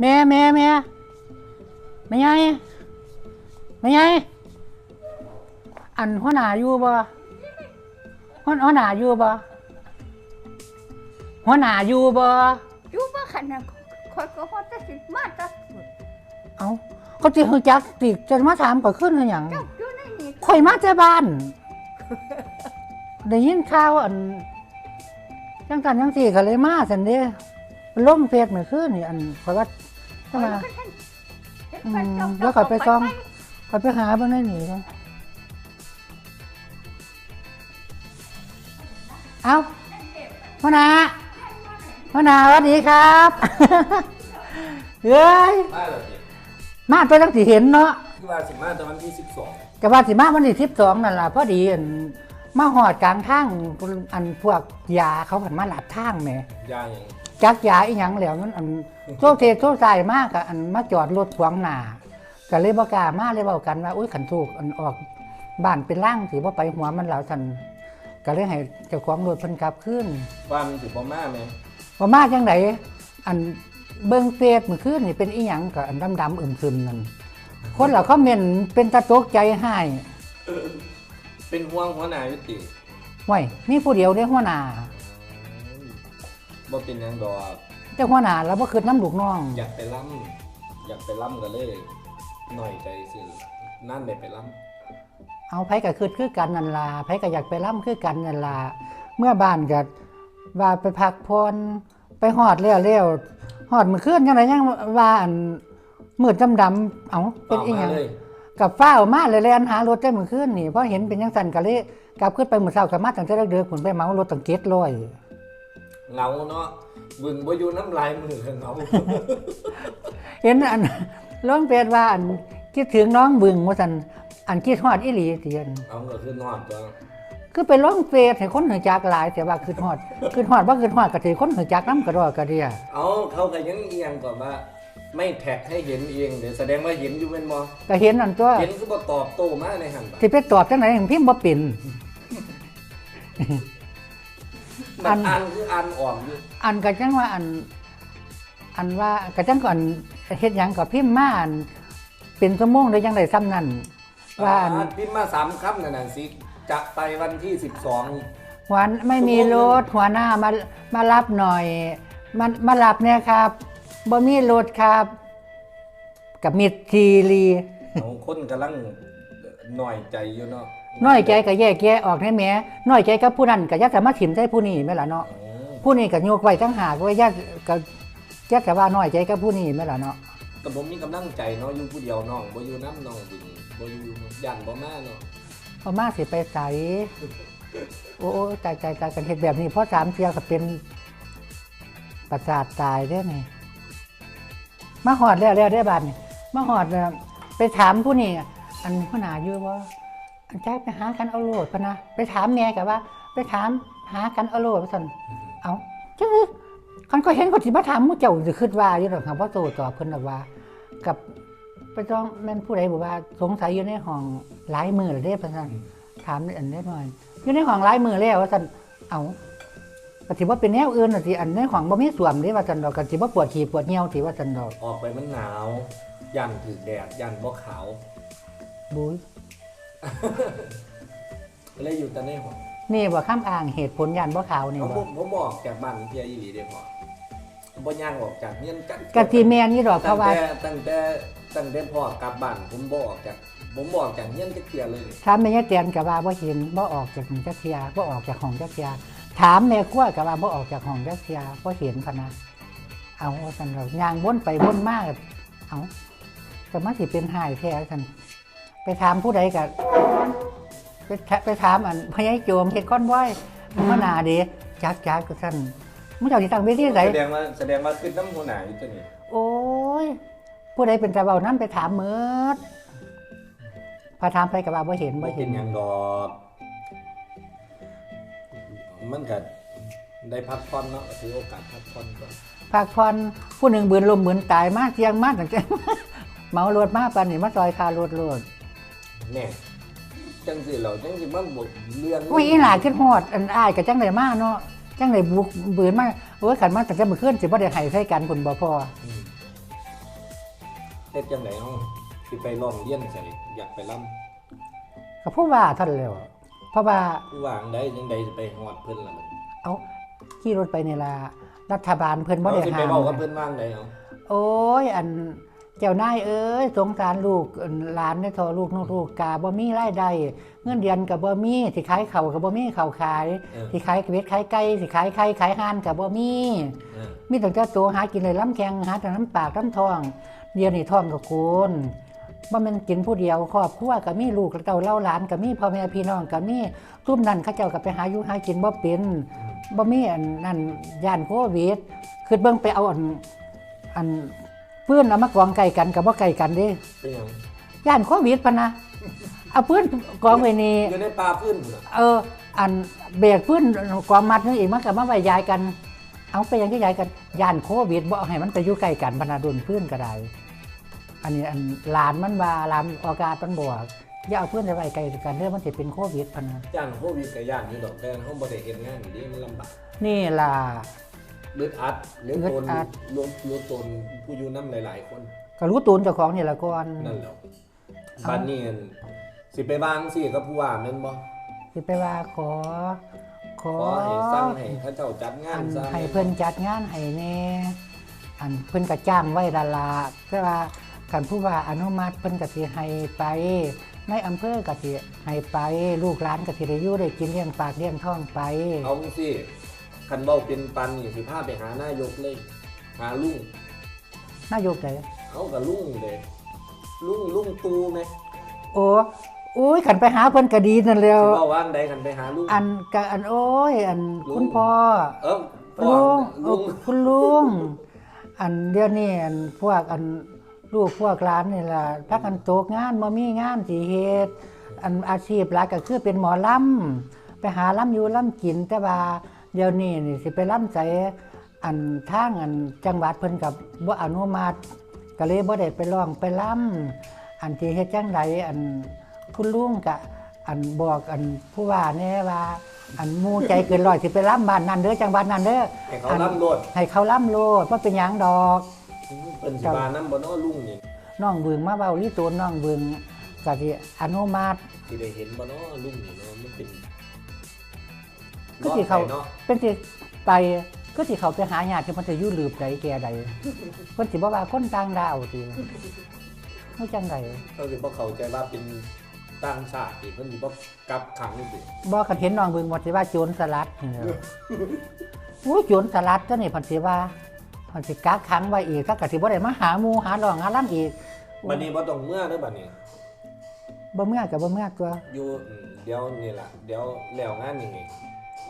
แม่แม่แม่แม่ใหญ่แม่ใหญ่อันหัวหน้าอยู่บ่หัวหัวหน้าอยู่บ่หัวหน้าอยู่บ่อยู่บ่คันน่ะคอยก็ฮอดแต่สิมาแตะเอ้าเขาสิฮู้จักติจะมาถามก็ขึ้นคือหยังเจ้าอยู่ในนี่ข่อยมาแต่บ้าน ได้ยินข่าวอันจังกันจังสี่ก็เลยมาซั่นเด้ลงเฟซเมื่อคืนนี่อันข่อยว่า คจะอยมาก็เห็นเห็นมันเจ้าอืมแล้วก็ไปซ่อมข่อยไปหาเบิ่งในนี่กันเอ้าพ่อนาพ่อนาสวัสดีครับเฮ้ยมาเลยดิมาตัวจังสิเห็นเนาะที่ว่าสิมาตอนวันที่สิบสองแต่ว่าสิมาวันที่สิบสองนั่นล่ะพอดีอันมาหอดกลางทางอันพวกยาเขาผันมาหลับทางแหม่ยาอย่างจักยาอีหยังแล้วมันอัน โซเทโซใจมากอะอันมาจอดรถขวางหน้าก็เลยบอกล้ามาเลยเบากันว่าอุ้ยขันถูกอันออกบ้านเป็นร่างสิว่าไปหัวมันแล้วสันก็เลยให้เจ้าของรถเพิ่นกลับขึ้นความสิบบ่มาไหมว่ามาจังไดอันเบิ่งเฟซมื้อคืนนี่เป็นอีหยังก็อันดำๆอึมครึมนั่นคนเราเขาเม่นเป็นตะตกใจให้เป็นห่วงหัวหน้ายุติไว้นี่ผู้เดียวได้หัวหน้า บ่เป็นหยังดอกแต่หัวหน้าเราบ่คืนน้ำลูกน้อง อยากไปล่ำอยากไปล่ำกันเลยหน่อยใจสินั่นได้ไปล่เอาไผก็คือคือกันนั่นล่ะไผก็อยากไปร่ำคือกันนั่นล่ะเมื่อบ้านก็ว่าไปพักพรไปหอดแล้วแล้วหอดมื้อคืนจังไดยังว่าอันมืดดำๆเอาำเป็นอีหมายังเลยกับฟ้าวมาเลยแล่นหารถได้มื้อคืนนี่เพราะเห็นเป็นจังซั่นก็เลยกลับขึ้นไปมื้อเช้าก็มาตั้งแต่เด็กๆผุนไปเหมารถตั้งเก็ดร้อย เหงาเนาะบึงบ่อยู่น้ำลายมือเหงาเห็นอันร้องเปดว่าอันคิดถึงน้องบึงว่าซั่นอันคิดฮอดอีหลีเตียนเอาก็คือนอนตัวคือไปร้องเฟซให้คนหูจักหลายแต่ว่าคือฮอดคือฮอดว่าคือฮอดก็ถือคนหูจักน้ำกระดอกกระเดียเอาเขาก็ยังเอียงก่อนว่า ไม่แท็กให้เห็นเองเดี๋ยวแสดงว่าเห็นอยู่เป็นบ่ก็เห็นนั่นตัวเห็นคือบ่ตอบโต้มาในหันบ่ที่ไปตอบจังไหนพิมพ์บ่เป็น อัมันนอ่านคืออ่านอ่อนอยู่อันก็จังว่าอัน อันว่าก็จังก่อนเฮ็ดหยังก็พิมพ์มาอันเป็นชั่วโมงได้จังไดซ้ำนั่นว่าอันอ่พิมพ์มาสามคำนั่นน่ะสิจะไปวันที่สิบสอง หัวไม่มีรถหัวหน้ามามารับหน่อยมามารับเนี่ยครับบ่มีรถครับ กับมิดทีรีของคนกำลังหน่อยใจอยู่เนาะ น้อยใจก็แยกแยะออกให้แหม่น้อยใจกับผู้นั้นก็ยัดแต่มาถิ่มใส่ผู้นี้แม่นล่ะเนาะอืมผู้นี้ก็โยกไว้ทั้งหากไว้ยัดก็ยัดแต่ว่าน้อยใจกับผู้นี้แม่นล่ะเนาะแต่ผมมีกำลังใจเนาะอยู่ผู้เดียวน้องบ่อยู่น้ำน้องบึงบ่อยู่ยันบ่มาเนาะพอมาสิไปใสโอ้โอ้ใจใจใจกันเฮ็ดแบบนี้เพราะสามเทียก็เป็นประสาทตายได้ไงมาหอดแล้วแล้วได้บัดนี่มาหอดแล้วไปถามผู้นี้อันผู้หนาอยู่ว่า อันแจ๊กไปหากันเอาโลดพะนะไปถามแม่กับว่า ไปถามหากันเอาโลดว่าซั่นเอาจังเลยคันก็เห็นคนที่มาถามหมู่เจ้าสิคิดว่าอยู่ดอกครับว่าโตตอบเพิ่นดอกว่า กับไปต้องแม่นผู้ใดบอกว่าสงสัยอยู่ในห้องหลายมือแล้วเด้พะซั่นถามอันนี้หน่อยอยู่ในห้องหลายมือแล้วว่าซั่นเอาก็ถือว่าเป็นแนวอื่นน่ะสิอันในห้องบ่มีส่วมเด้ว่าซั่นดอกก็สิบ่ปวดขี้ปวดเหี่ยวสิว่าซั่นดอกออกไปมันหนาว ยันถือแดดยันบ่ขาวบุ้ย เลยอยู่แต่ในห้องนี่บ่ข้ามอ้างเหตุผลยานบ่ขาวนี่ผมบ่ผมบอกจากบ้านเพียอีหลีเด้พอบ่ย่างออกจากเฮียนกันกะสิแม่นนี่ดอกเพตั้งราะว่า แต่ตั้งแต่ตั้งแต่พ่อกลับบ้านผมบ่ออกจาก ผมบ่ออกจากเฮียนจักเที่ยเลย ถามแม่ยายแตนก็ว่าบ่เห็นบ่ออกจากจักเทียบ่ออกจากห้องจักเทียถามแม่ครัวก็ว่าบ่ออกจากห้องจักเทียบ่เห็นพะนะเอาว่าซั่นดอกย่างวนไปวนมาก็เอาแต่มาสิเป็นหายแท้ซั่น ไปถามผู้ใดก็ไปถไปถามอันพญายโจมเฮ็ดค้อนว้อยมาหน้าเด้จักจักก็ซั่นมึงเจ้าสิตั้งเวทีไสแสดงว่าแสดงว่าขึ้นน้ำหัวหน้าอยู่ตัวนี้โอ้ยผู้ใดเป็นตาเบานั้นไปถามเมิดพอถามไปกับว่าบ่เห็นบ่บ่เห็เป็นนหยังดอกมันก็ได้พักผ่อนเนาะก็ถือโอกาสพักผ่อนก่อนภาคพรผู้หนึ่งเบือนลมเหมือนตายมากเที่ยงมากตั้งแต่เมารถมากปานนี่มาซอยคารถรถ แน่จังสิเราจังสิมันบทเรื่องอุ้ยอีหลาขึ้นฮอดอันอ้ายกับจังไดมาเนาะจังไดบุกเบือนมาโอ้ยขันมาแต่จะมื้อคืนสิบ่ได้ให้ใส่กันพุ่นบ่พออืมเฮ็ดจังไดเฮาสิไปร้องเรียนใส่อยากไปล่ำก็ผู้ว่าท่านแล้วเพราะว่าผู้ว่าจังไดจังไดสิไปฮอดเพิ่นล่ะมันเอาขี่รถไปนี่ล่ะรัฐบาลเพิ่นบ่เอาได้สิไปห้ามเว้ากับเพิ่นว่างไดเอาโอ้ยอัน เจ้านายเอ้ยสงสารลูกอันหลานได้ทอลูกนกลูกกาบ่มีรายได้เงินเดือนก็บ่มีสิขายข้าวก็บ่มีข้าวขายเออสิขายเวทขายไก่สิขายไข่ขายห่านก็บ่มีเออมีแต่เจ้าตัวหากินเลยล้ำแข็งหาแต่น้ำปากน้ำทองเดียวนี่ท้องก็โกนบ่แม่นกินผู้เดียวครอบครัวก็มีลูกเต้าเล่าหลานก็มีพ่อแม่พี่น้องก็มีตุ้มนั่นเขาเจ้าก็ไปหาอยู่หากินบ่เป็นบ่มีอันนั่นย่านโควิดคือเบิ่งไปเอาอันอัน ปืนเอามากองไก่กันก็บ่ไก่กันเด้เป็นหยังย่านโควิดปะนะเอาปืนกองไว้นี่อยู่ในป่าพื้นพุ่นน่ะเออ อันเบรกพื้นกวามมัดนึงอีกมันกับมาไว้ยายกัน เอาไปยังที่ยายกันย่านโควิดบ่เอาให้มันไปอยู่ใกล้กันบรรดาดุนพื้นก็ได้อันนี้อันหลานมันว่าหลานอากาศมันบอกอย่าเอาเพื่อนไปไว้ใกล้กันเด้อมันจะเป็นโควิดพะนะ ย่านโควิดก็ย่านอยู่ดอกแต่เฮาบ่ได้เฮ็ดงานนี่มันลำบาก นี่ล่ะ อึดอัดเหลืออึตดนอัดรวมรวมตนผู้อยู่นำหลาย ๆ คนก็รู้ตูนเจ้าของนี่ละก่อนนั่นแหล้วเอาบัดนี้อั่นสิไปวางสิกับผู้ว่าแม่นบ่สิไปว่าขอ ขอขอให้สั่งให้เขาเจ้าจัดงาอันนซะให้เพิ่นจัดงานให้แน่อันเพิ่นก็จ้างไว้ดาราแต่ว่าคันผู้ว่าอนุมัติเพิ่นก็สิให้ไป ในอำเภอก็สิให้ไป ลูกหลานก็สิได้อยู่ได้กินเลี้ยงปากเลี้ยงท้องไป เอาสิ คันเว้าเป็นปันนี่สิพาไปหานายกเลย หาลุงนายกไดเอากับลุงเลยลุงลุงตูไหมโอ้โอ้ยขันไปหาเพิ่นก็ดีนั่นแหล้ว สิเว้าว่างใดคันไปหาลุง อันกะอันโอ้ย อันลุง คุณพ่อ เออพ่อลุงลุงเออคุณลุง อันเดี๋ยวนี้อันพวกอันลูกพวกหลานนี่ล่ะพักกันตกงานบ่มีงานสิเฮ็ดอันอาชีพหลักก็คือเป็นหมอลำไปหาลำอยู่ลำกินแต่ว่า เดี๋ยวนี้นี่สิไปลำใส่อันทางอันจังหวัดเพิ่นกับบ่อนุมัติก็เลยบ่ได้ไปร้องไปลำอันที่เฮ็ดจังไดอันคุณลุงกะอันบอกอันผู้ว่าแน่ว่า อันหมูใจเกินร้อยสิไปลำบ้านนั้นเด้อจังหวัดนั้นเด้อให้เขาล่ำรถให้เขาล่ำโลดว่าเป็นหยังดอกเป็นสิบาน้ำบ่เน้อลุงนี่น้องเบึงมาเบาลิตัวน้องเบึงก็สิอนุมัติสิได้เห็นบ่เน้อลุงนี่เนาะมันเป็น ก็สิเขารอบไปเนาะเป็นสิไปก็สิเขาไปหาญาติที่มันจะอยู่ลืบใดแก่ใดเพิ่นสิบ่ว่าคนต่างดาวติไม่จังใดเขาสิบ่เข้าใจว่าเป็นต่างชาติอีกเพิ่นสิบ่กลับขังสิบ่คันเห็นน้องเบึงบ่สิว่าโจรสลัดนี่แหละโอ้ยโจรสลัดตัวนี้เพิ่นสิว่าเพิ่นสิกักขังไว้อีกถ้าก็สิบ่ได้มาหาหมู่หาร้องหาล่ํอีกบัดนี้บ่ต้องเมื่อเด้อบัดนี้บ่เมื่อก็บ่เมื่อตัวอยู่อืมเดี๋ยวนี่ล่ะเดี๋ยวแล้วงานนี่นี่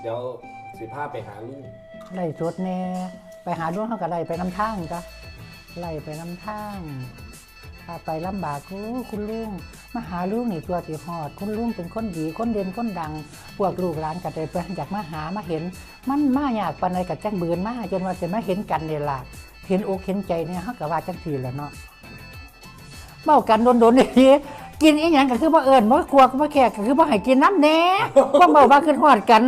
เดี๋ยวสิพาไปหาลุงไล่สดแน่ไปหาลุงเขาก็ไล่ไปน้ำทางจ้ะไล่ไปน้ำทางถ้าไปลำบากกูคุณลุงมาหาลุงนี่ตัวสีหอด คุณลุงเป็นคนดีคนเด่นคนดัง พวกลูกหลานก็ได้ไปอยากมาหามาเห็น มันมาอยากปานใดกับจังเบือนมาจนว่าจะมาเห็นกันเนี่ยล่ะเห็นอกเห็นใจเนี่ยเขาก็ว่าจังทีแล้วเนาะเมากันโดนๆนี่กินอีหยังก็คือบ่เอิญบ่กลัวก็บ่แขกก็คือบ่ให้กินน้ำแน่บ่เมาว่าขึ้นฮอดกัน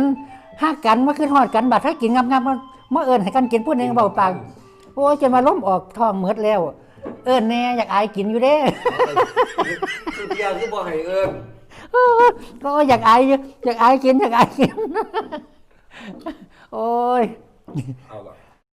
ฮักกันว่าขึ้นฮอดกันบัดถ้ากินงับๆมันบ่เอิญให้กันกินพูดเองเบาปากโอ้ยจนมาล้มออกท้องหมดแล้ว เอิญแน่อยากอายกินอยู่เด้คือเดียวคือบ่ให้เอิ้นก็อยากอายอยู่อยากอายกินอยากอายกิน โอ้ยเอาล่ะ